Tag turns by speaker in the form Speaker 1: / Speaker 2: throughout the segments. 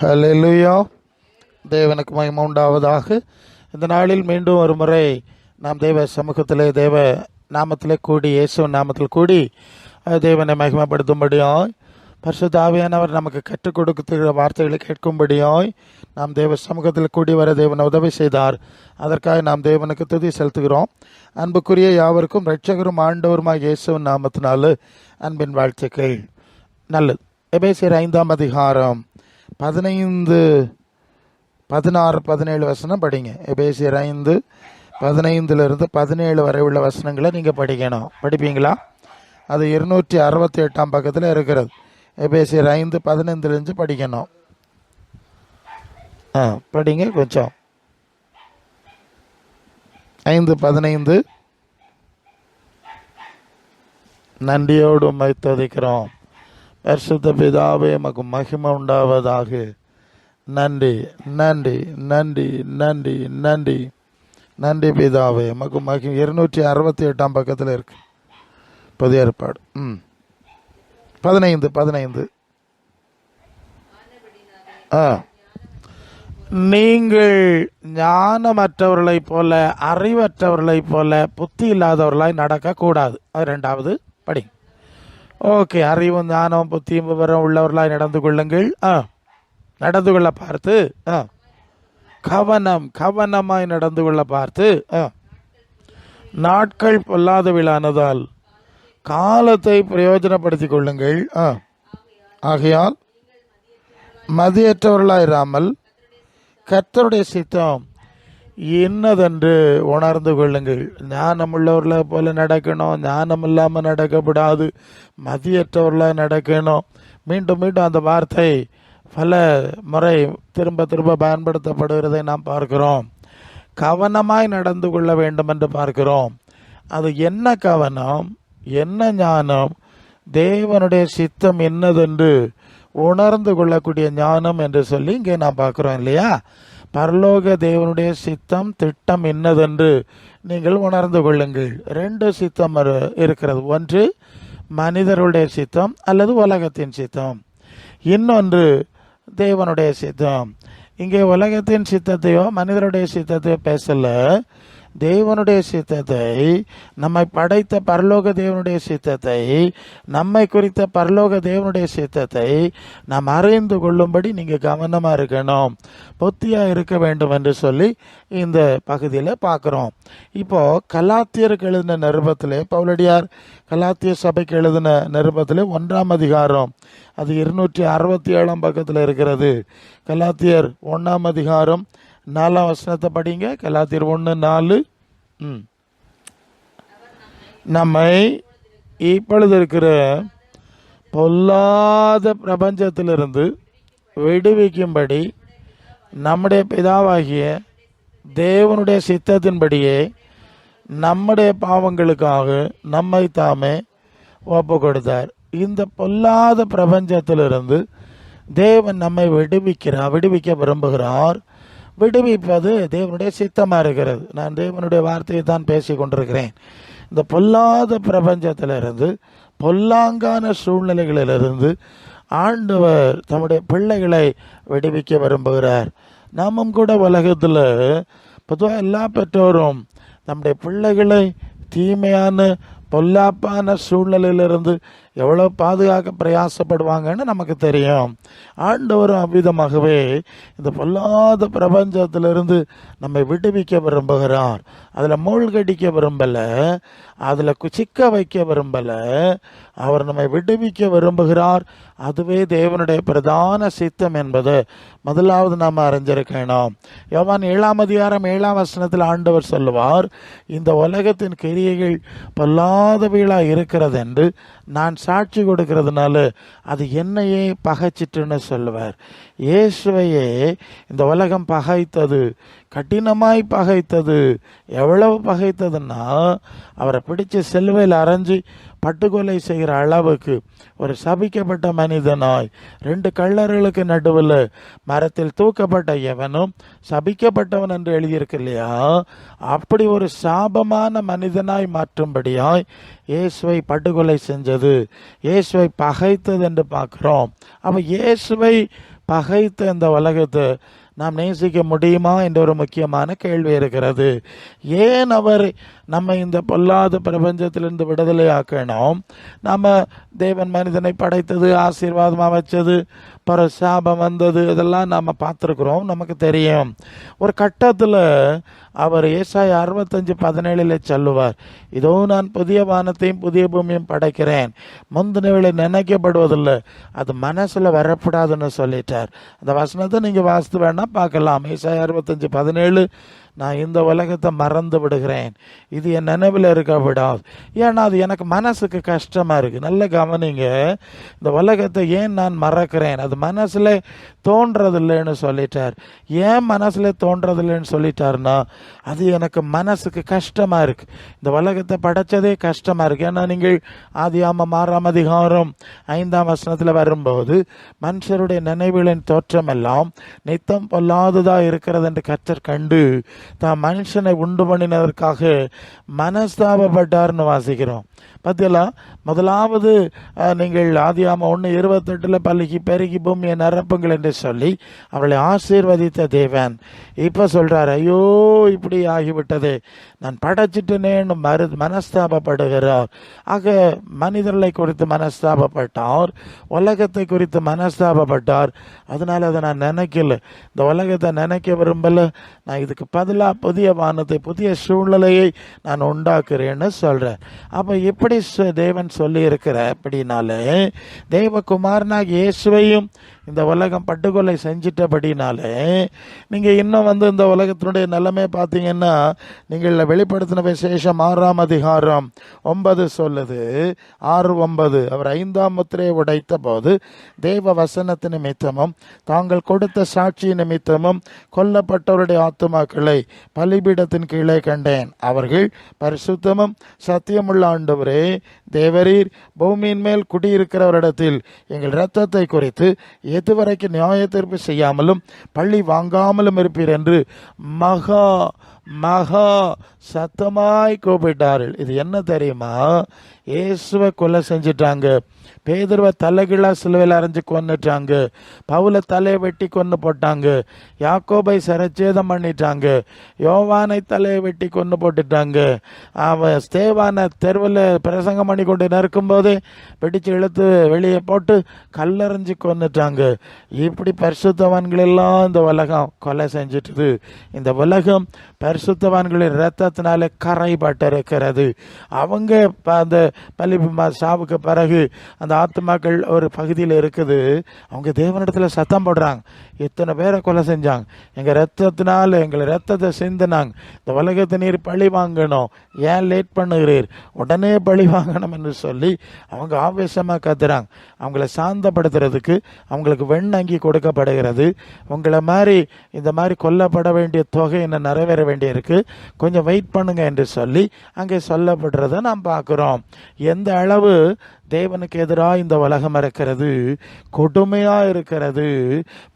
Speaker 1: Hallelujah தேவனுக்கு மகிமை உண்டாவதாக. இந்த நாளில் மீண்டும் ஒரு முறை நாம் தேவ சமூகத்திலே தேவ நாமத்திலே கூடி இயேசு நாமத்தில் கூடி தேவனை மகிமைப்படுத்தும்படியாய் பரிசுத்தாவியானவர் நமக்கு கற்றுக் கொடுக்கிற வார்த்தைகளை கேட்கும்படியாய் நாம் தேவ சமூகத்தில் கூடி வர தேவனை உதவி செய்தார். அதற்காக நாம் தேவனுக்கு துதி செலுத்துகிறோம். அன்புக்குரிய யாவருக்கும் இரட்சகரும் ஆண்டவருமாய் இயேசுவின் நாமத்தினால அன்பின் வாழ்த்துக்கள். நல்லது. எபேசியர் ஐந்தாம் அதிகாரம். பதினைந்து பதினாறு பதினேழு வசனம் படிங்க. எபேசியர் ஐந்து பதினைந்துலேருந்து பதினேழு வரை உள்ள வசனங்களை நீங்கள் படிக்கணும். படிப்பீங்களா? அது இருநூற்றி அறுபத்தி எட்டாம் பக்கத்தில் இருக்கிறது. எபேசியர் ஐந்து பதினைந்துலேருந்து படிக்கணும். ஆ படிங்க கொஞ்சம். ஐந்து பதினைந்து. நன்றியோடு உம்மை துதிக்கிறோம். அரிசுத்த பிதாவே எமக்கு மகிமை உண்டாவதாக. நன்றி நன்றி நன்றி நன்றி நன்றி. நன்றி பிதாவே எமக்கு மகி இருநூற்றி அறுபத்தி எட்டாம் பக்கத்தில் இருக்கு. புதிய ஏற்பாடு. ம். பதினைந்து பதினைந்து. ஆ. நீங்கள் ஞானமற்றவர்களைப் போல அறிவற்றவர்களைப் போல புத்தி இல்லாதவர்களாய் நடக்கக்கூடாது. அது ரெண்டாவது படி. ஓகே அறிவும் ஞானம் புத்தியும் விவரம் உள்ளவர்களாய் நடந்து கொள்ளுங்கள். ஆ நடந்து கொள்ள பார்த்து ஆ. கவனம் கவனமாய் நடந்து கொள்ள பார்த்து ஆ. நாட்கள் பொல்லாதவிழானதால் காலத்தை பிரயோஜனப்படுத்திக் கொள்ளுங்கள் ஆ. ஆகையால் மதியற்றவர்களாயிராமல் கர்த்தருடைய சித்தம் என்னதென்று உணர்ந்து கொள்ளுங்கள். ஞானம் உள்ளவர்களை போல நடக்கணும். ஞானம் இல்லாமல் நடக்கக்கூடாது மதியற்றவர்களாக நடக்கணும். மீண்டும் மீண்டும் அந்த வார்த்தை பல முறை திரும்ப திரும்ப பயன்படுத்தப்படுகிறதை நாம் பார்க்கிறோம். கவனமாய் நடந்து கொள்ள வேண்டும் என்று பார்க்கிறோம். அது என்ன கவனம்? என்ன ஞானம்? தேவனுடைய சித்தம் என்னதென்று உணர்ந்து கொள்ளக்கூடிய ஞானம் என்று சொல்லி இங்கே நான் பார்க்குறோம் இல்லையா? பரலோக தேவனுடைய சித்தம் திட்டம் என்னதென்று நீங்கள் உணர்ந்து கொள்ளுங்கள். ரெண்டு சித்தம் இருக்கிறது. ஒன்று மனிதருடைய சித்தம் அல்லது உலகத்தின் சித்தம். இன்னொன்று தேவனுடைய சித்தம். இங்கே உலகத்தின் சித்தத்தையோ மனிதருடைய சித்தத்தையோ பேசல. தேவனுடைய சித்தத்தை நம்மை படைத்த பரலோக தேவனுடைய சித்தத்தை நம்மை குறித்த பரலோக தேவனுடைய சித்தத்தை நாம் அறிந்து கொள்ளும்படி நீங்கள் கவனமாக இருக்கணும். பொத்தியாக இருக்க வேண்டும் என்று சொல்லி இந்த பகுதியில் பார்க்குறோம். இப்போ கலாத்தியருக்கு எழுதின நிருபத்தில் பவுலடியார் கலாத்திய சபைக்கு எழுதின நிருபத்தில் ஒன்றாம் அதிகாரம் அது இருநூற்றி அறுபத்தி ஏழாம் பக்கத்தில் இருக்கிறது. கலாத்தியர் ஒன்றாம் அதிகாரம் நாலாம் வசனத்தை படிங்க. கலாத்தியர் ஒன்று நாலு. ம். நம்மை இப்பொழுது இருக்கிற பொல்லாத பிரபஞ்சத்திலிருந்து விடுவிக்கும்படி நம்முடைய பிதாவாகிய தேவனுடைய சித்தத்தின்படியே நம்முடைய பாவங்களுக்காக நம்மை தாமே ஒப்பு கொடுத்தார் இந்த பொல்லாத பிரபஞ்சத்திலிருந்து தேவன் நம்மை விடுவிக்கிறார் விடுவிக்க விரும்புகிறார். விடுவிப்பது தேவனுடைய சித்தமாக இருக்கிறது. நான் தேவனுடைய வார்த்தையை தான் பேசி கொண்டிருக்கிறேன். இந்த பொல்லாத பிரபஞ்சத்திலிருந்து பொல்லாங்கான சூழ்நிலைகளிலிருந்து ஆண்டவர் தம்முடைய பிள்ளைகளை விடுவிக்க விரும்புகிறார். நாமும் கூட உலகத்தில் பொதுவாக எல்லா பெற்றோரும் நம்முடைய பிள்ளைகளை தீமையான பொல்லாப்பான சூழ்நிலையிலிருந்து எவ்வளோ பாதுகாக்க பிரயாசப்படுவாங்கன்னு நமக்கு தெரியும். ஆண்டவரும் அவ்விதமாகவே இந்த பொல்லாத பிரபஞ்சத்திலிருந்து நம்மை விடுவிக்க விரும்புகிறார். அதில் மூழ்கடிக்க விரும்பலை. அதில் குச்சிக்க வைக்க விரும்பலை. அவர் நம்மை விடுவிக்க விரும்புகிறார். அதுவே தேவனுடைய பிரதான சித்தம் என்பது. முதலாவது நாம் அறிஞ்சிருக்கணும். யோவான் ஏழாம் அதிகாரம் ஏழாம் வசனத்தில் ஆண்டவர் சொல்லுவார் இந்த உலகத்தின் கிரியைகள் பொல்லாதவைகளாக இருக்கிறது என்று நான் சாட்சி கொடுக்கிறதுனால அது என்னையே பகைச்சிட்டுன்னு சொல்லுவார். இயேசுவையே இந்த உலகம் பகைத்தது கடினமாய் பகைத்தது எவ்வளவு பகைத்ததுன்னா அவரை பிடிச்சு சிலுவையில் அரைஞ்சு பட்டுக்கொலை செய்கிற அளவுக்கு ஒரு சபிக்கப்பட்ட மனிதனாய் ரெண்டு கள்ளர்களுக்கு நடுவில் மரத்தில் தூக்கப்பட்ட எவனும் சபிக்கப்பட்டவன் என்று எழுதியிருக்கு இல்லையா? அப்படி ஒரு சாபமான மனிதனாய் மாற்றும்படியாய் இயேசுவை படுகொலை செஞ்சது. இயேசுவை பகைத்தது என்று பார்க்குறோம். அப்போ இயேசுவை பகைத்த இந்த உலகத்தை நாம் நேசிக்க முடியுமா? என்ற ஒரு முக்கியமான கேள்வி இருக்கிறது. ஏன் அவர் நம்ம இந்த பொல்லாத பிரபஞ்சத்திலிருந்து விடுதலை ஆக்கணும் நம்ம தேவன் மனிதனை படைத்தது ஆசீர்வாதமாக வச்சது பிற சாபம் வந்தது இதெல்லாம் நாம் பார்த்துருக்குறோம் நமக்கு தெரியும். ஒரு கட்டத்தில் அவர் ஏசாய் அறுபத்தஞ்சு பதினேழில் சொல்லுவார் இதோ நான் புதிய வானத்தையும் புதிய பூமியும் படைக்கிறேன். முந்தினவளை நினைக்கப்படுவதில்லை. அது மனசில் வரப்படாதுன்னு சொல்லிட்டார். அந்த வசனத்தை நீங்கள் வாசித்து வேணால் பார்க்கலாம். ஏசாய் அறுபத்தஞ்சு பதினேழு நான் இந்த உலகத்தை மறந்து விடுகிறேன். இது என் நினைவில் இருக்க விடாது ஏன்னா அது எனக்கு மனசுக்கு கஷ்டமாக இருக்குது நல்ல கவனிங்க. இந்த உலகத்தை ஏன் நான் மறக்கிறேன்? அது மனசில் தோன்றதில்லைன்னு சொல்லிட்டார். ஏன் மனசில் தோன்றதில்லைன்னு சொல்லிட்டாருன்னா அது எனக்கு மனசுக்கு கஷ்டமாக இருக்குது இந்த உலகத்தை படைச்சதே கஷ்டமாக இருக்குது ஏன்னா நீங்கள் ஆதியாம மாறாம் அதிகாரம் ஐந்தாம் வசனத்தில் வரும்போது மனுஷருடைய நினைவுகளின் தோற்றமெல்லாம் நித்தம் பொல்லாததாக இருக்கிறது என்று கற்றர் கண்டு தான் மனுஷனை உண்டு பண்ணினதற்காக மனஸ்தாபப்பட்டார்னு வாசிக்கிறோம். பார்த்தீங்களா முதலாவது நீங்கள் ஆதியாம ஒன்று இருபத்தெட்டில் பள்ளிக்கு பெருகி பூமியை நிரப்புங்கள் என்று சொல்லி அவளை ஆசீர்வதித்த தேவன். இப்போ சொல்கிறார் ஐயோ இப்படி ஆகிவிட்டது. நான் படைச்சிட்டேனேன்னு மரு மனஸ்தாபப்படுகிறார். ஆக மனிதர்களை குறித்து மனஸ்தாபப்பட்டார் உலகத்தை குறித்து மனஸ்தாபப்பட்டார். அதனால அதை நான் நினைக்கல. இந்த உலகத்தை நினைக்க விரும்பல. நான் இதுக்கு பதிலாக புதிய வானத்தை புதிய சூழ்நிலையை நான் உண்டாக்குறேன்னு சொல்கிறார் அப்போ இப்படி தேவன் சொல்லி இருக்கிற அப்படின்னாலே தேவகுமாரனாக இயேசுவையும் இந்த உலகம் பட்டுக்கொலை செஞ்சிட்டபடினாலே நீங்கள் இன்னும் வந்து இந்த உலகத்தினுடைய நிலைமை பார்த்தீங்கன்னா நீங்கள் வெளிப்படுத்தின விசேஷம் ஆறாம் அதிகாரம். ஒன்பது சொல்லுது. ஆறு ஒன்பது. அவர் ஐந்தாம் முத்திரையை உடைத்த போது தேவ வசனத்து நிமித்தமும் தாங்கள் கொடுத்த சாட்சி நிமித்தமும் கொல்லப்பட்டவருடைய ஆத்துமாக்களை பலிபீடத்தின் கீழே கண்டேன். அவர்கள் பரிசுத்தமும் சத்தியமுள்ள ஆண்டவரே தேவரீர் பூமியின் மேல் குடியிருக்கிறவரிடத்தில் எங்கள் இரத்தத்தை குறித்து எதுவரைக்கும் நியாய தீர்ப்பு செய்யாமலும் பள்ளி வாங்காமலும் இருப்பீர் என்று மகா மகா சத்தமாய் கூப்பிட்டார்கள். இது என்ன தெரியுமா? இயேசுவை கொலை செஞ்சிட்டாங்க. பேதுருவை தலைகீழா சிலுவையில் அரைஞ்சு கொன்னுட்டாங்க. பவுல தலையை வெட்டி கொன்று போட்டாங்க. யாக்கோபை சிரச்சேதம் பண்ணிட்டாங்க. யோவானை தலையை வெட்டி கொன்று போட்டுட்டாங்க. அவன் ஸ்தேவான தெருவில் பிரசங்கம் பண்ணி கொண்டு நிற்கும்போதே பிடிச்சு இழுத்து வெளியே போட்டு கல்லறிஞ்சு கொன்னுட்டாங்க. இப்படி பரிசுத்தவான்களெல்லாம் இந்த உலகம் கொலை செஞ்சிட்டுது. இந்த உலகம் பரிசுத்தவான்களின் இரத்தத்தினால கரைபட்டிருக்கிறது அவங்க ப- அந்த பள்ளி சாவுக்கு பிறகு அந்த ஆத்மாக்கள் ஒரு பகுதியில் இருக்குது. அவங்க தேவனிடத்தில் சத்தம் போடுறாங்க. இத்தனை பேரை கொலை செஞ்சாங்க? எங்கள் ரத்தத்தினால் எங்களை ரத்தத்தை சிந்தினாங்க. இந்த உலகத்தை நீர் பழி வாங்கணும். ஏன் லேட் பண்ணுகிறீர்? உடனே பழி வாங்கணும் என்று சொல்லி அவங்க ஆவேசமாக கத்துறாங்க. அவங்கள சாந்தப்படுத்துறதுக்கு அவங்களுக்கு வெண்ணங்கி கொடுக்கப்படுகிறது. உங்களை மாதிரி இந்த மாதிரி கொல்லப்பட வேண்டிய தொகை என்ன நிறைவேற வேண்டியிருக்கு. கொஞ்சம் வெயிட் பண்ணுங்க என்று சொல்லி அங்கே சொல்லப்படுறதை நாம் பார்க்குறோம். எந்த அளவு தேவனுக்கு எதிராக இந்த உலகம் இருக்கிறது கொடுமையாக இருக்கிறது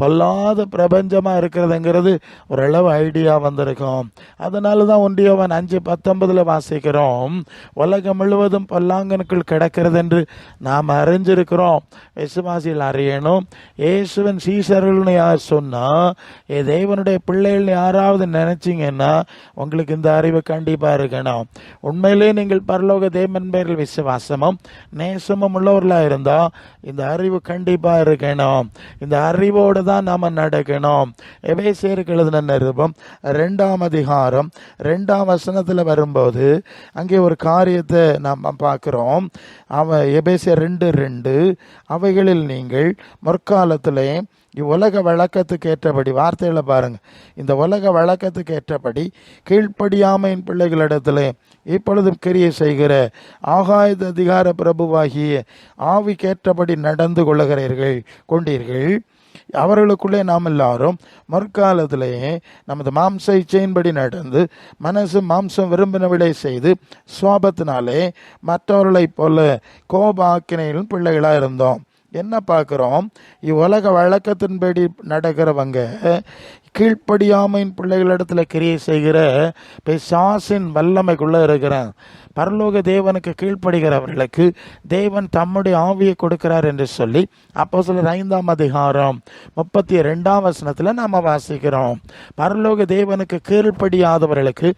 Speaker 1: பொல்லாத பிரபஞ்சமாக இருக்கிறதுங்கிறது ஓரளவு ஐடியா வந்திருக்கும். அதனால தான் ஒன்றியவன் அஞ்சு பத்தொன்பதில் வாசிக்கிறோம். உலகம் முழுவதும் பொல்லாங்கனுக்குள் கிடக்கிறது என்று நாம் அறிஞ்சிருக்கிறோம். விசுவாசியில் அறியணும். இயேசுவன் சீசர்கள்னு யார் சொன்னால் ஏ தேவனுடைய பிள்ளைகள்னு யாராவது நினச்சிங்கன்னா உங்களுக்கு இந்த அறிவு கண்டிப்பாக இருக்கணும். உண்மையிலே நீங்கள் பரலோக தேவன் பேரில் விசுவாசமும் நேசமும் உள்ளவர்களாக இருந்தால் இந்த அறிவு கண்டிப்பாக இருக்கணும். இந்த அறிவோடு தான் நாம் நடக்கணும். எபேசியருக்கு எழுதின நிருபம் ரெண்டாம் அதிகாரம் ரெண்டாம் வசனத்தில் வரும்போது அங்கே ஒரு காரியத்தை நாம் பார்க்குறோம். அவ எபேசிய ரெண்டு ரெண்டு அவைகளில் நீங்கள் முற்காலத்திலே இவ்வுலக வழக்கத்துக்கு ஏற்றபடி வார்த்தைகளை பாருங்கள் இந்த உலக வழக்கத்துக்கு ஏற்றபடி கீழ்ப்படியாமையின் பிள்ளைகளிடத்தில் இப்பொழுதும் கிரியை செய்கிற ஆகாயத அதிகார பிரபுவாகிய ஆவிக்கேற்றபடி நடந்து கொள்ளுகிறீர்கள் கொண்டீர்கள். அவர்களுக்குள்ளே நாம் எல்லாரும் முற்காலத்திலேயே நமது மாம்ச இச்சையின்படி நடந்து மனசு மாம்சம் விரும்பினவிடை செய்து சுவாபத்தினாலே மற்றவர்களைப் போல கோபாக்கினையிலும் பிள்ளைகளாக இருந்தோம் என்ன பார்க்குறோம்? இவ்வுலக வழக்கத்தின்படி நடக்கிறவங்க கீழ்ப்படியாமையின் பிள்ளைகளிடத்தில் கிரியை செய்கிற பிசாசின் வல்லமைக்குள்ளே இருக்கிறேன். பரலோக தேவனுக்கு கீழ்ப்படுகிறவர்களுக்கு தேவன் தம்முடைய ஆவியை கொடுக்கிறார் என்று சொல்லி அப்போ சிலர் ஐந்தாம் அதிகாரம் முப்பத்தி ரெண்டாம் வசனத்தில் நாம் வாசிக்கிறோம். பரலோக தேவனுக்கு கீழ்ப்படியாதவர்களுக்கு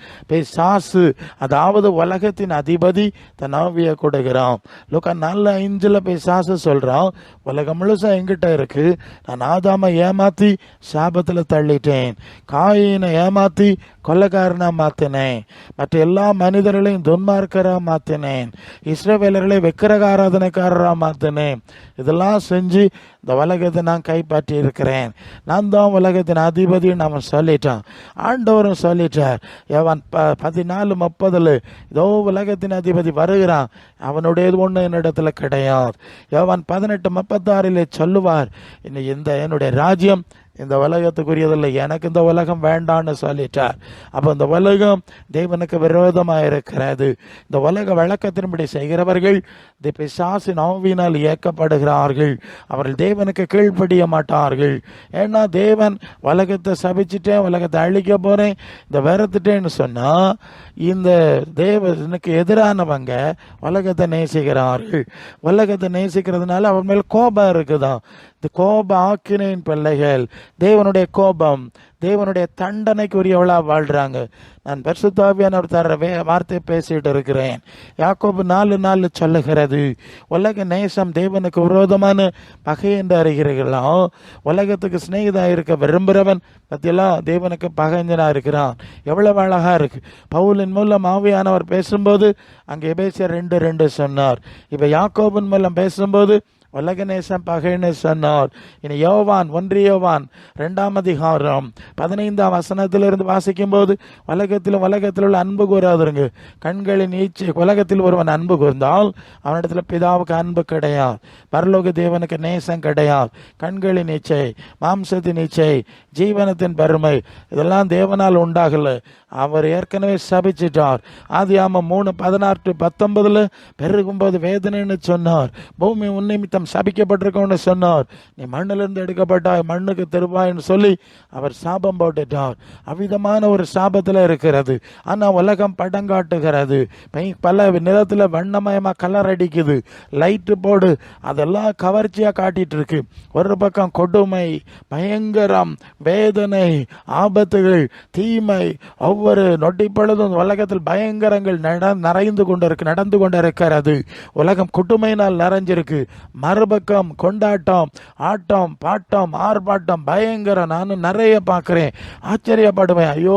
Speaker 1: சாசு அதாவது உலகத்தின் அதிபதி தன் ஆவியை கொடுக்கிறான். லுக்கா நல்ல ஐந்தில் சாசு சொல்கிறான் உலகம் முழுசாக எங்கிட்ட இருக்கு? நான் ஆதாம ஏமாத்தி சாபத்தில் தள்ளிட்டேன். காயினை ஏமாத்தி கொள்ளக்காரனா மாத்தினேன். மற்ற எல்லா மனிதர்களையும் துன்மார்க்கரா மாத்தினேன் இஸ்ரவேலர்களை விக்கிரகாராதனைக்காரரா மாத்தினேன். இதெல்லாம் செஞ்சு இந்த உலகத்தை நான் கைப்பற்றி இருக்கிறேன் நான் தான் உலகத்தின் அதிபதி நாம் சொல்லிட்டோம் ஆண்டவரும் சொல்லிட்டார். எவன் ப பதினாலு முப்பதில் இதோ உலகத்தின் அதிபதி வருகிறான். அவனுடையது ஒன்று என்னிடத்துல கிடையாது. எவன் பதினெட்டு முப்பத்தாறிலே சொல்லுவார் இந்த என்னுடைய ராஜ்யம் இந்த உலகத்துக்குரியதில்லை. எனக்கு இந்த உலகம் வேண்டான்னு சொல்லிட்டார். அப்போ இந்த உலகம் தேவனுக்கு விரோதமாக இருக்கிறது. இந்த உலக வழக்கத்தின்படி செய்கிறவர்கள் தி பிசாசு நோவினால் இயக்கப்படுகிறார்கள். அவர்கள் தேவனுக்கு கீழ்ப்படிய மாட்டார்கள். ஏன்னா தேவன் உலகத்தை சபிச்சிட்டேன் உலகத்தை அழிக்க போகிறேன் இந்த வெறுத்துட்டேன்னு சொன்னால் இந்த தேவனுக்கு எதிரானவங்க உலகத்தை நேசிக்கிறார்கள். உலகத்தை நேசிக்கிறதுனால அவன் மேல் கோபம் இருக்குதான். இந்த கோப ஆக்கினையின் பிள்ளைகள். தேவனுடைய கோபம் தேவனுடைய தண்டனைக்குரியவளாக வாழ்கிறாங்க நான் பரிசுத்தாவியானவர் தர வே வார்த்தை பேசிட்டு இருக்கிறேன். யாக்கோபு நாலு நாலு சொல்லுகிறது. உலக நேசம் தேவனுக்கு விரோதமான பகை என்று அறிகிறீர்களோ? உலகத்துக்கு சிநேகிதா இருக்க விரும்புகிறவன் பற்றியெல்லாம் தேவனுக்கு பகைஞ்சனாக இருக்கிறான். எவ்வளவு அழகாக இருக்கு. பவுலின் மூலம் ஆவியானவர் பேசும்போது அங்கே எபேசியர் ரெண்டு ரெண்டு சொன்னார். இப்போ யாக்கோபின் மூலம் பேசும்போது உலகநேசம் பகைன்னு சொன்னார் இனி யோவான் ஒன்று யோவான் ரெண்டாம் அதிகாரம் பதினைந்தாம் வசனத்திலிருந்து வாசிக்கும் போது உலகத்தில் உலகத்தில் உள்ள அன்பு கூறாதுருங்க கண்களின் ஈச்சு உலகத்தில் ஒருவன் அன்பு கூர்ந்தால் அவனிடத்தில் பிதாவுக்கு அன்பு கிடையாது. பரலோக தேவனுக்கு நேசம் கிடையாது. கண்களின் நீச்சை மாம்சத்தின் நீச்சை ஜீவனத்தின் பெருமை இதெல்லாம் தேவனால் உண்டாகல. அவர் ஏற்கனவே சபிச்சிட்டார். ஆதி ஆமாம் மூணு பதினாறு பத்தொன்பதில் பத்தொன்பதுல பெருகும்போது வேதனைன்னு சொன்னார். பூமி உன்னிமித்தம் சபிக்கப்பட்டிருக்கோன்னு சொன்னார். நீ மண்ணிலிருந்து எடுக்கப்பட்டாய் மண்ணுக்கு திருப்பாய்ன்னு சொல்லி அவர் சாபம் போட்டுட்டார். அவ்விதமான ஒரு சாபத்தில் இருக்கிறது. ஆனால் உலகம் படம் காட்டுகிறது. பை- பல நிறத்தில் வண்ணமயமாக கலர் அடிக்குது. லைட்டு போடு அதெல்லாம் கவர்ச்சியாக காட்டிட்டு இருக்கு ஒரு பக்கம் கொடுமை பயங்கரம் வேதனை ஆபத்துகள் தீமை ஒவ்வொரு நொட்டி பொழுதும் உலகத்தில் பயங்கரங்கள் நட- நிறைந்து கொண்டிருக்கு நடந்து கொண்டிருக்கிறது. உலகம் குட்டுமையினால் நிறைஞ்சிருக்கு. மறுபக்கம் கொண்டாட்டம் ஆட்டம் பாட்டம் ஆர்ப்பாட்டம் பயங்கரம் நானும் நிறைய பார்க்குறேன். ஆச்சரியப்படுவேன். ஐயோ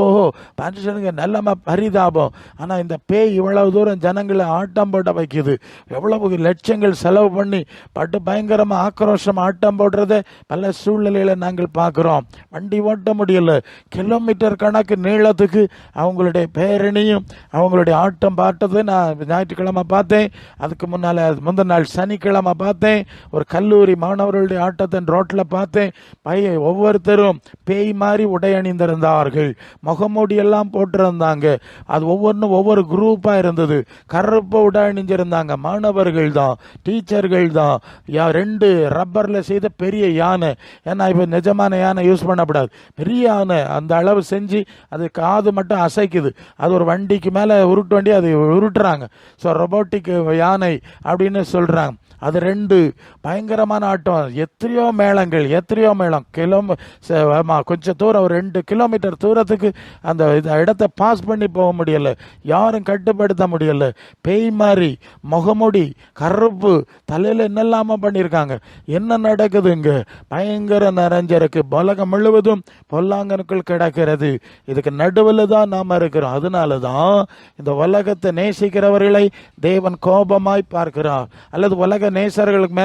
Speaker 1: மனுஷனுக்கு நல்லமா பரிதாபம். ஆனால் இந்த பேய் இவ்வளவு தூரம் ஜனங்களை ஆட்டம் போட வைக்குது. எவ்வளவு லட்சங்கள் செலவு பண்ணி பட்டு பயங்கரமாக ஆக்ரோஷம் ஆட்டம் போடுறதை பல சூழ்நிலையில நாங்கள் பார்க்குறோம். வண்டி ஓட்ட முடியல. கிலோமீட்டர் கணக்கு நீளத்துக்கு அவங்களுடைய பேரணியும் அவங்களுடைய ஆட்டம் பாட்டதை நான் ஞாயிற்றுக்கிழமை பார்த்தேன். அதுக்கு முன்னால் முந்தின நாள் சனிக்கிழமை பார்த்தேன். ஒரு கல்லூரி மாணவர்களுடைய ஆட்டத்தை ரோட்டில் பார்த்தேன் பைய ஒவ்வொருத்தரும் பேய் மாதிரி உடை அணிந்திருந்தார்கள். முகமூடியெல்லாம் போட்டிருந்தாங்க. அது ஒவ்வொன்றும் ஒவ்வொரு குரூப்பாக இருந்தது. கருப்பை உடை அணிஞ்சிருந்தாங்க. மாணவர்கள் தான் டீச்சர்கள் தான். யா- ரெண்டு ரப்பரில் செய்த பெரிய யானை. ஏன்னா இப்போ நிஜமான யானை யூஸ் பண்ணக்கூடாது. பெரிய யானை அந்த அளவு செஞ்சு அது காது மட்டும் அசைக்குது. அது ஒரு வண்டிக்கு மேலே உருட்டு வண்டி அது உருட்டுறாங்க. ஸோ ரொபோட்டிக் யானை அப்படின்னு சொல்கிறாங்க அது ரெண்டு பயங்கரமான ஆட்டம். எத்தனையோ மேளங்கள் எத்தனையோ மேளம். கிலோமீட்டர் கொஞ்சம் தூரம் ஒரு ரெண்டு கிலோமீட்டர் தூரத்துக்கு அந்த இது இடத்த பாஸ் பண்ணி போக முடியல. யாரும் கட்டுப்படுத்த முடியல. பேய் மாதிரி முகமுடி கருப்பு தலையில் என்னெல்லாம பண்ணியிருக்காங்க. என்ன நடக்குது இங்கே? பயங்கர நிறைஞ்சிருக்கு உலகம் முழுவதும் பொல்லாங்கனுக்குள் கிடக்கிறது. இதுக்கு நடுவில் தான் நாம் இருக்கிறோம். அதனால தான் இந்த உலகத்தை நேசிக்கிறவர்களை தேவன் கோபமாய் பார்க்கிறார். அல்லது உலக நேசர்களுக்கு மேல்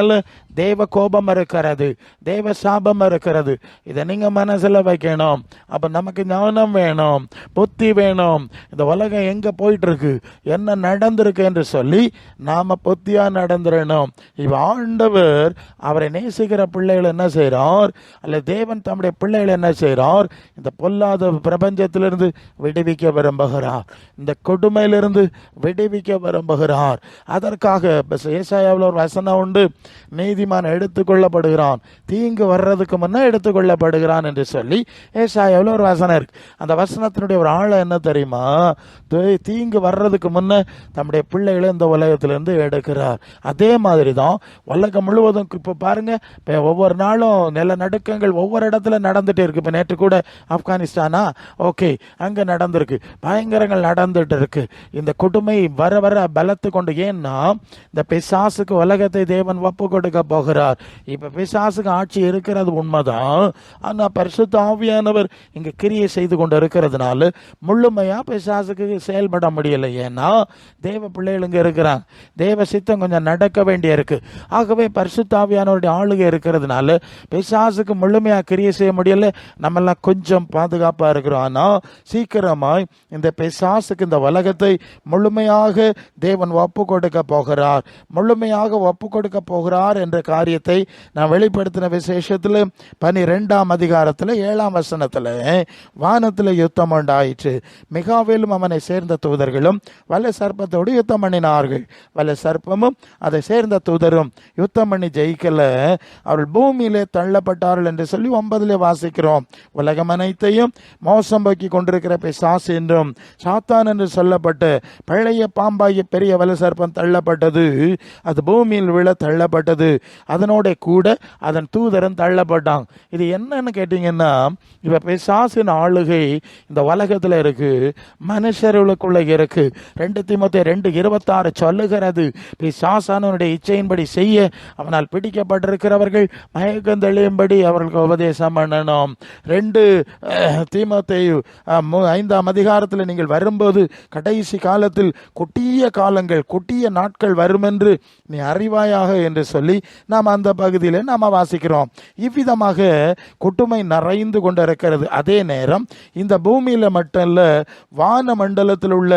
Speaker 1: தேவ கோபம் இருக்கிறது தேவ சாபம் இருக்கிறது. இதை நீங்க மனசுல வைக்கணும். அப்ப நமக்கு ஞானம் வேணும் புத்தி வேணும். இந்த உலகம் எங்க போயிட்டு இருக்கு என்ன நடந்திருக்கு என்று சொல்லி நாம புத்தியா நடந்துடணும் இவ ஆண்டவர் அவரை நேசிக்கிற பிள்ளைகள் என்ன செய்கிறார் அல்ல தேவன் தம்முடைய பிள்ளைகள் என்ன செய்கிறார் இந்த பொல்லாத பிரபஞ்சத்திலிருந்து விடுவிக்க விரும்புகிறார். இந்த கொடுமையிலிருந்து விடுவிக்க விரும்புகிறார். அதற்காக ஏசாயாவில் ஒரு வசனம் உண்டு. நீதிமான் எடுத்துக்கொள்ளப்படுகிறான் தீங்கு வர்றதுக்கு முன்னே எடுத்துக்கொள்ளப்படுகிறான் என்று சொல்லி ஏசாயாவில் ஒரு வசனம் இருக்கு. அந்த வசனத்தினுடைய ஒரு ஆழம் என்ன தெரியுமா? தீங்கு வர்றதுக்கு முன்னே தம்முடைய பிள்ளைகளை இந்த உலகத்திலிருந்து எடுக்கிறார். அதே மாதிரி தான் உலகம் முழுவதும் இப்போ பாருங்க இப்போ ஒவ்வொரு நாளும் நிலநடுக்கங்கள் ஒவ்வொரு இடத்துல நடந்துட்டு இருக்கு. இப்போ நேற்று கூட ஆப்கானிஸ்தானா? ஓகே அங்கே நடந்திருக்கு. பயங்கரங்கள் நடந்துட்டு இருக்கு. இந்த கொடுமை வர வர பலத்து கொண்டு ஏன்னா இந்த பிசாசுக்கு உலகத்தை தேவன் ஒப்பு கொடுக்க போகிறார். இப்போ பிசாசுக்கு ஆட்சி இருக்கிறது உண்மைதான். ஆனால் பரிசுத்த ஆவியானவர் இங்கே கிரியை செய்து கொண்டு இருக்கிறதுனால முழுமையாக பிசாசுக்கு செயல்பட முடியல. ஏன்னா தேவ பிள்ளைகளுங்க இருக்கிறாங்க. தேவ சித்தம் கொஞ்சம் நடக்க வேண்டிய இருக்கு. ஆகவே பரிசுத்த ஆவியானவருடைய ஆளுகை இருக்கிறதுனால பிசாசுக்கு முழுமையாக கிரியை செய்ய முடியல. நம்மெல்லாம் கொஞ்சம் பாதுகாப்பாக இருக்கிறோம். ஆனால் சீக்கிரமாய் இந்த பிசாசுக்கு இந்த உலகத்தை முழுமையாக தேவன் ஒப்பு கொடுக்க போகிறார். முழுமையாக ஒப்பு கொடுக்க போகிறார் என்ற காரியத்தை நான் வெளிப்படுத்தின விசேஷத்தில் பனிரெண்டாம் அதிகாரத்தில் ஏழாம் வசனத்தில் வானத்தில் யுத்தம் உண்டாயிற்று. மிகாவிலும் அவனை சேர்ந்த தூதர்களும் வல்ல சர்ப்பத்தோடு யுத்தம் பண்ணினார்கள். வல்ல சர்ப்பமும் அதை சேர்ந்த தூதரும் யுத்தம் பண்ணி ஜெயிக்கல. அவர்கள் பூமியிலே தள்ளப்பட்டார்கள் என்று சொல்லி ஒன்பதிலே வாசிக்கிறோம். உலகம் அனைத்தையும் மோசம் போக்கி கொண்டிருக்கிற பிசாசு என்றும் சாத்தான் என்று சொல்லப்பட்டு பழைய பாம்பாகிய பெரிய வல சர்ப்பம் தள்ளப்பட்டது. அது பூமியில் விழ தள்ளப்பட்டது. அதனோட கூட அதன் தூதரன் தள்ளப்பட்டான். இது என்னன்னு கேட்டீங்கன்னா இப்போ பிசாசின் ஆளுகை இந்த உலகத்தில் இருக்கு. மனுஷர்களுக்குள்ள இருக்கு. ரெண்டு திமுத்தி ரெண்டு இருபத்தாறு சொல்லுகிறது. பிசாசானவனுடைய இச்சையின்படி செய்ய அவனால் பிடிக்கப்பட்டிருக்கிறவர்கள் மயக்கம் தெளியும்படி அவர்களுக்கு உபதேசம் பண்ணணும். ரெண்டு தீமத்தை ஐந்தாம் அதிகாரத்தில் நீங்கள் வரும்போது கடைசி காலத்தில் கொட்டிய காலங்கள் கொட்டிய நாட்கள் வரும் என்று நீ அறிவாயாக என்று சொல்லி நாம் அந்த பகுதியில் நாம் வாசிக்கிறோம். இவ்விதமாக குட்டுமை நிறைந்து கொண்டிருக்கிறது. அதே நேரம் இந்த பூமியில் மட்டும் இல்லை வான மண்டலத்தில் உள்ள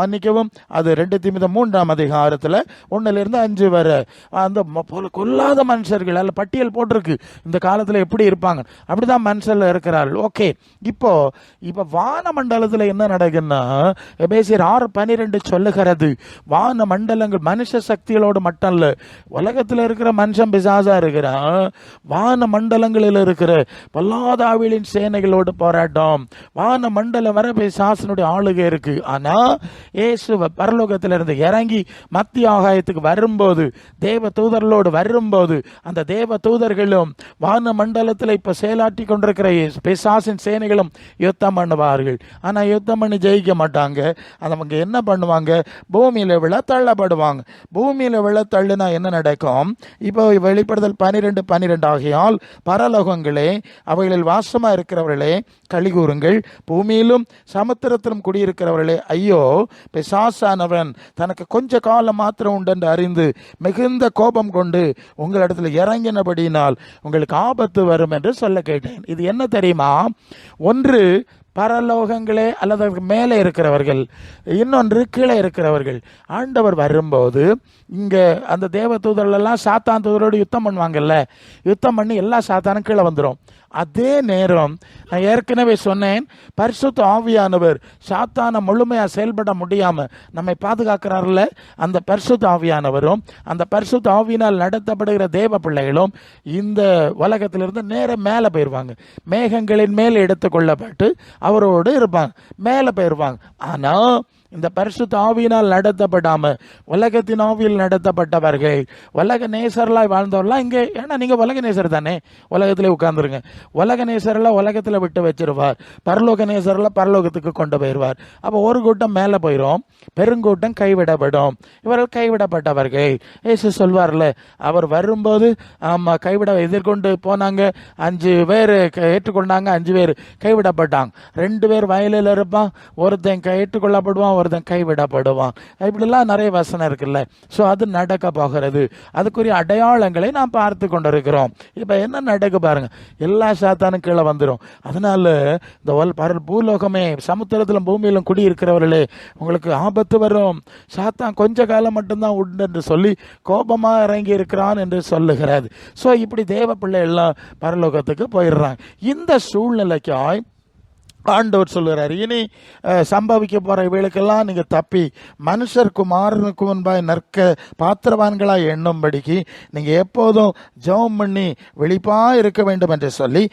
Speaker 1: மன்னிக்கவும் அது ரெண்டு திமித மூன்றாம் அதிகாரத்தில் ஒன்றிலிருந்து அஞ்சு வரை அந்த போல கொல்லாத மனுஷர்கள் அதில் பட்டியல் போட்டிருக்கு. இந்த காலத்தில் எப்படி இருப்பாங்க? அப்படிதான் மனுஷரில் இருக்கிறார்கள். ஓகே இப்போ இப்போ வான மண்டலத்தில் என்ன நடக்குன்னா எபேசியர் ஆறு பன்னிரெண்டு சொல்லுகிறது. வான மண்டலங்கள் மனுஷ சக்திகளோடு மட்டும் இல்லை உலகத்தில் இருக்கிற மனுஷன் பிசாசா இருக்கிறான். வான மண்டலங்களில் இருக்கிற பல்லாதாவிலின் சேனைகளோடு போராட்டம். வான மண்டலம் வர பிசாசனுடைய ஆளுகை இருக்கு. ஆனா இயேசு பரலோகத்தில் இருந்து இறங்கி மத்திய ஆகாயத்துக்கு வரும்போது தேவ தூதர்களோடு வரும்போது அந்த தேவ தூதர்களும் வான மண்டலத்தில் இப்போ செயலாற்றி கொண்டிருக்கிற பிசாசின் சேனைகளும் யுத்தம் பண்ணுவார்கள். ஆனால் யுத்தம் பண்ணி ஜெயிக்க மாட்டாங்க. அதை அவங்க என்ன பண்ணுவாங்க? பூமியில் விழ தள்ளப்படுவாங்க பூமியில் விழ தள்ளுனா என்ன நடக்கும். இப்போ வெளிப்படுதல் பனிரெண்டு பனிரெண்டு ஆகையால் பரலோகங்களே அவைகளில் வாசமாக இருக்கிறவர்களே கலிகூறுங்கள் பூமியிலும் சமுத்திரத்திலும் குடியிருக்கிறவர்களே ஐயோ பிசாசானவன் தனக்கு கொஞ்ச காலம் மாத்திரம் உண்டென்று அறிந்து மிகுந்த கோபம் கொண்டு உங்களிடத்தில் இறங்கினபடியினால் உங்களுக்கு ஆபத்து வரும் என்று சொல்ல கேட்டேன். இது என்ன தெரியுமா? ஒன்று பரலோகங்களே அல்லது அதுக்கு மேலே இருக்கிறவர்கள் இன்னொன்று கீழே இருக்கிறவர்கள். ஆண்டவர் வரும்போது இங்கே அந்த தேவ தூதர்களெல்லாம் சாத்தான் தூதரோடு யுத்தம் பண்ணுவாங்கல்ல. யுத்தம் பண்ணி எல்லா சாத்தானும் கீழே வந்துடும் அதே நேரம் நான் ஏற்கனவே சொன்னேன் பரிசுத்த ஆவியானவர் சாத்தான முழுமையாக செயல்பட முடியாமல் நம்மை பாதுகாக்கிறார்ல? அந்த பரிசுத்த ஆவியானவரும் அந்த பரிசுத்த ஆவியினால் நடத்தப்படுகிற தேவ பிள்ளைகளும் இந்த உலகத்திலிருந்து நேரம் மேலே போயிடுவாங்க மேகங்களின் மேல் எடுத்துக்கொள்ளப்பட்டு அவரோடு இருப்பாங்க. மேலே போயிடுவாங்க ஆனால் இந்த பரிசுத்த ஆவியினால் நடத்தப்படாம உலகத்தின் ஆவியில் நடத்தப்பட்டவர்கள் உலக நேசர்களாய் வாழ்ந்தவர்களாம் இங்கே. ஏன்னா நீங்க உலக நேசர் தானே? உலகத்திலே உட்கார்ந்துருங்க. உலக நேசரெல்லாம் உலகத்துல விட்டு வச்சிருவார். பரலோக நேசரெல்லாம் பரலோகத்துக்கு கொண்டு போயிடுவார். அப்போ ஒரு கூட்டம் மேலே போயிடும் பெருங்கூட்டம் கைவிடப்படும். இவர்கள் கைவிடப்பட்டவர்கள். ஏசு சொல்வார்ல அவர் வரும்போது ஆமா கைவிட எதிர்கொண்டு போனாங்க. அஞ்சு பேர் ஏற்றுக்கொண்டாங்க. அஞ்சு பேர் கைவிடப்பட்டாங்க. ரெண்டு பேர் வயலில் இருப்பான். ஒருத்தன் கை- ஏற்றுக்கொள்ளப்படுவான் ஒருத்தன் கைவிடப்படுவான். இப்படிலாம் நிறைய வசனம் இருக்குல்ல. ஸோ அது நடக்க போகிறது. அதுக்குரிய அடையாளங்களை நாம் பார்த்து கொண்டிருக்கிறோம். இப்போ என்ன நடக்க பாருங்க. எல்லா சாத்தானும் கீழே வந்துடும் அதனால இந்த ஒல் பரல் பூலோகமே சமுத்திரத்திலும் பூமியிலும் குடியிருக்கிறவர்களே உங்களுக்கு ஆபத்து வரும். சாத்தான் கொஞ்ச காலம் மட்டும்தான் உண்டு என்று சொல்லி கோபமாக இறங்கி இருக்கிறான் என்று சொல்லுகிறார். ஸோ இப்படி தேவ பிள்ளை எல்லாம் பரலோகத்துக்கு போயிடுறாங்க. இந்த சூழ்நிலைக்காய் ஆண்டவர் சொல்கிறார் இனி சம்பவிக்க போகிற இவைகளுக்கெல்லாம் நீங்கள் தப்பி மனுஷர் குமாரனுக்கு முன்பாய் நற்க பாத்திரவான்களாய் எண்ணும்படிக்கு நீங்கள் எப்போதும் ஜெபம் பண்ணி வெளிப்பாக இருக்க வேண்டும் என்று சொல்லி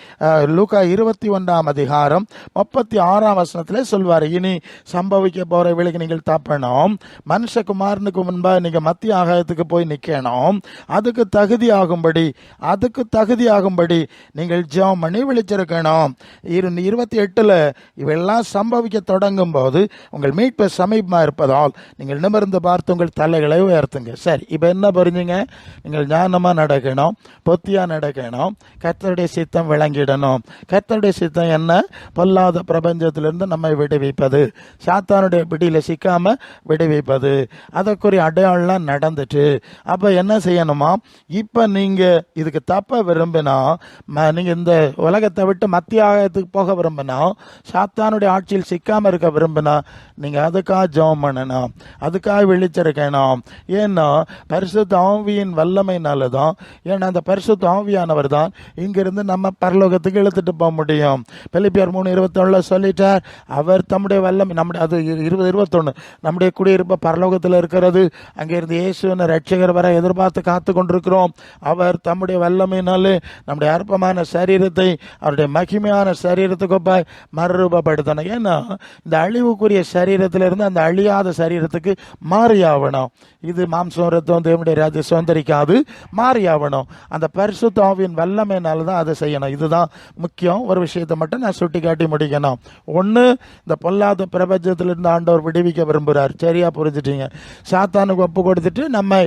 Speaker 1: லூக்கா இருபத்தி ஒன்றாம் அதிகாரம் முப்பத்தி ஆறாம் வசனத்தில் சொல்வார். இனி சம்பவிக்க போகிற இவைகளுக்கு நீங்கள் தப்பணும் மனுஷகுமாரனுக்கு முன்பாக நீங்கள் மத்திய ஆகாயத்துக்கு போய் நிற்கணும் அதுக்கு தகுதி ஆகும்படி அதுக்கு தகுதி ஆகும்படி நீங்கள் ஜெபம் பண்ணி விழிச்சிருக்கணும். இரு இருபத்தி எட்டில் இவையெல்லாம் சம்பவிக்க தொடங்கும் போது உங்கள் மீட்பு சமீபமாக இருப்பதால் நீங்கள் நிமிர்ந்து பார்த்து உங்கள் தலைகளை உயர்த்துங்க. சரி இப்போ என்ன புரிஞ்சுங்க? நீங்கள் ஞானமாக நடக்கணும் பொத்தியாக நடக்கணும் கர்த்தருடைய சித்தம் விளங்கிடணும். கர்த்தருடைய சித்தம் என்ன? பொல்லாத பிரபஞ்சத்திலிருந்து நம்மை விடுவிப்பது. சாத்தானுடைய பிடியில் சிக்காமல் விடுவிப்பது. அதற்குரிய அடையாளம்லாம் நடந்துட்டு அப்போ என்ன செய்யணுமா? இப்போ நீங்கள் இதுக்கு தப்ப விரும்பினா ம- இந்த உலகத்தை விட்டு மத்திய ஆகாயத்துக்கு போக விரும்பினா சாத்தானுடைய ஆட்சியில் சிக்காமல் இருக்க விரும்பினா நீங்கள் அதுக்காக ஜெபம் பண்ணணும் அதுக்காக விழிச்சிருக்கணும் ஏன்னா பரிசுத்த ஆவியின் வல்லமைனால தான் ஏன்னா அந்த பரிசுத்த ஆவியானவர் தான் இங்கிருந்து நம்ம பரலோகத்துக்கு இழுத்துட்டு போக முடியும். பிலிப்பியர் மூணு இருபத்தொன்னில் சொல்லிட்டார் அவர் தம்முடைய வல்லமை நம்முடைய அது இரு- இருபது இருபத்தொன்னு நம்முடைய குடியிருப்பு பரலோகத்தில் இருக்கிறது. அங்கிருந்து இயேசுவின் ரட்சகர் வர எதிர்பார்த்து காத்து கொண்டிருக்கிறோம். அவர் தம்முடைய வல்லமையினாலே நம்முடைய அற்பமான சரீரத்தை அவருடைய மகிமையான சரீரத்துக்கு மறுரூபப்படுத்தணும். ஏன்னா இந்த அழிவுக்குரிய சரீரத்திலிருந்து அந்த அழியாத சரீரத்துக்கு மாறியாகணும் இது மாம்சம் ரத்தம் தேவனுடைய ராஜ்ய சுதந்திரிக்காது மாறியாகணும் அந்த பரிசுத்தாவின் வல்லமையினால தான் அதை செய்யணும். இதுதான் முக்கியம். ஒரு விஷயத்தை மட்டும் நான் சுட்டி காட்டி முடிக்கணும். ஒன்று இந்த பொல்லாத பிரபஞ்சத்திலிருந்து ஆண்டவர் விடுவிக்க விரும்புகிறார் சரியாக புரிஞ்சுட்டீங்க? சாத்தானுக்கு ஒப்பு கொடுத்துட்டு நம்ம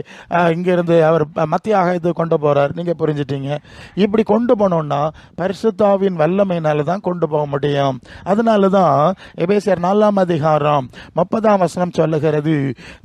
Speaker 1: இங்கேருந்து இங்கிருந்து அவர் மத்தியாக மத்திய ஆகாயத்துக்கு கொண்டு போகிறார் நீங்கள் புரிஞ்சுட்டீங்க? இப்படி கொண்டு போனோம்னா பரிசுத்தாவின் வல்லமையினால தான் கொண்டு போக முடியும். அதனால தான் எபேசியர் நாலாம் அதிகாரம் முப்பதாம் வசனம் சொல்லுகிறது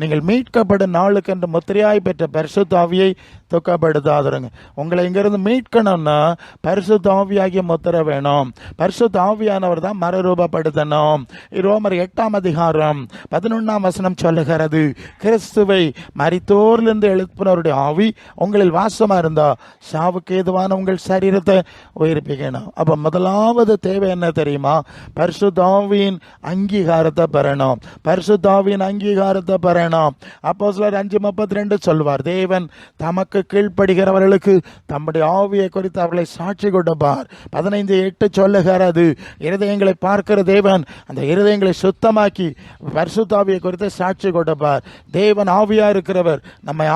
Speaker 1: நீங்கள் மீட்கப்படும் நாளுக்கு என்று முத்திரையாய் பெற்ற பரிசுத்தாவியை துக்கப்படுத்தாதுருங்க உங்களை இங்கிருந்து மீட்கணும்னா பரிசு ஆவியாகிய முத்திரை வேணும். பரிசு தாவியானவர் தான் மறுரூபப்படுத்தணும். ரோமர் எட்டாம் அதிகாரம் பதினொன்றாம் வசனம் சொல்லுகிறது கிறிஸ்துவை மறித்தோர்லேருந்து எழுப்பினருடைய ஆவி உங்களில் வாசமாக இருந்தால் சாவுக்கு ஏதுவான உங்கள் சரீரத்தை உயிர்ப்பிக்கணும். அப்போ முதலாவது தேவை என்ன தெரியுமா? பரிசுத்தாவியின் அங்கீகாரத்தை பெறணும். பரிசுத்தாவியின் அங்கீகாரத்தை பெறணும். அப்போ சிலர் அஞ்சு முப்பத்தி ரெண்டு சொல்வார் தேவன் தமக்கு கீழ்ப்படுகிறவர்களுக்கு தம்முடைய ஆவியை குறித்து அவர்களை சாட்சி கொடுப்பார். பதினைந்து எட்டு சொல்லுகிறது இருதயங்களை பார்க்கிற தேவன் அந்த இருதயங்களை சுத்தமாக்கி பரிசுத்தாவியை குறித்து சாட்சி கொடுப்பார். தேவன் ஆவியாக இருக்கிறவர் நம்மை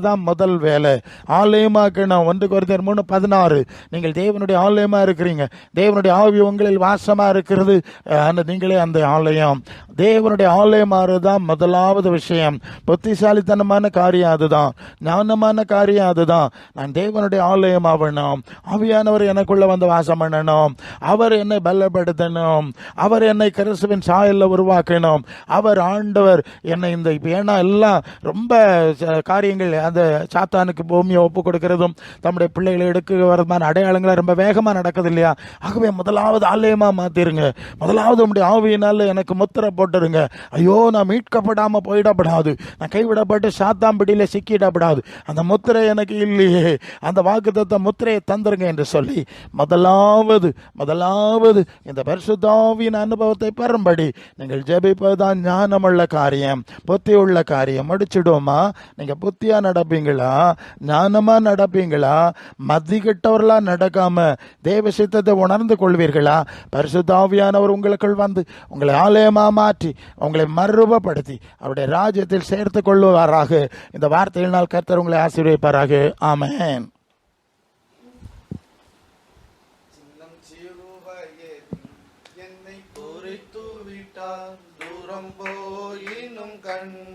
Speaker 1: தான் முதல் வேலை. ஆலயமாக்கணும் ஒன்று குறைந்தர் மூணு பதினாறு நீங்கள் தேவனுடைய ஆலயமாக இருக்கிறீங்க. தேவனுடைய ஆவி உங்களில் வாசமா இருக்கிறது. அந்த நீங்களே அந்த ஆலயம். தேவனுடைய ஆலயமாறுதான் தான் முதலாவது விஷயம். புத்திசாலித்தனமான காரியம் அதுதான். ஞானமான காரியம் அதுதான். நான் தேவனுடைய ஆலயம் ஆகணும் ஆவியானவர் எனக்குள்ள வந்து வாசம் பண்ணணும். அவர் என்னை பலப்படுத்தணும். அவர் என்னை கிறிஸ்துவின் சாயல்ல உருவாக்கணும். அவர் ஆண்டவர் என்னை இந்த இப்போ ஏன்னா எல்லாம் ரொம்ப ச- காரியங்கள் அந்த சாத்தானுக்கு பூமியை ஒப்பு கொடுக்கிறதும் தம்முடைய பிள்ளைகளை எடுக்க வரதுமான அடையாளங்களை ரொம்ப வேகமாக நடக்குது இல்லையா? ஆகவே முதலாவது ஆலயம் மாத்திருங்க. முதலாவது உடைய ஆவியினால் எனக்கு முத்திரை போட்டுருங்க. ஐயோ நான் மீட்கப்படாமல் போயிடப்படாது. நான் கைவிடப்பட்டு சாத்தாம்பிடியில் சிக்கிடப்படாது. அந்த முத்திரை எனக்கு இல்லையே. அந்த வாக்குத்தத்த முத்திரையை தந்துருங்க என்று சொல்லி முதலாவது முதலாவது இந்த பரிசுத்தாவின் அனுபவத்தை பெறும்படி நீங்கள் ஜெபிப்பதுதான் ஞானமுள்ள காரியம் புத்தி உள்ள காரியம். முடிச்சிடுவோமா? நீங்கள் புத்தியாக நடப்பீங்களா? ஞானமாக நடப்பீங்களா? மதிக்கிட்டவர்களாக நடக்காமல் தேவ சித்தத்தை உணர்ந்து கொள்வீர்களா? பரிசுத்தாவியானவர் உங்களுக்குள் வந்து உங்களை ஆலயமாக மாற்றி உங்களை மறுரூபப்படுத்தி அவருடைய ராஜ்யத்தில் சேர்த்து கொள்வாராக இந்த வார்த்தையில் நாள் கர்த்தர் உங்களை ஆசீர்வதிப்பாராக. ஆமேன்.
Speaker 2: தூரம் போயினும் கண்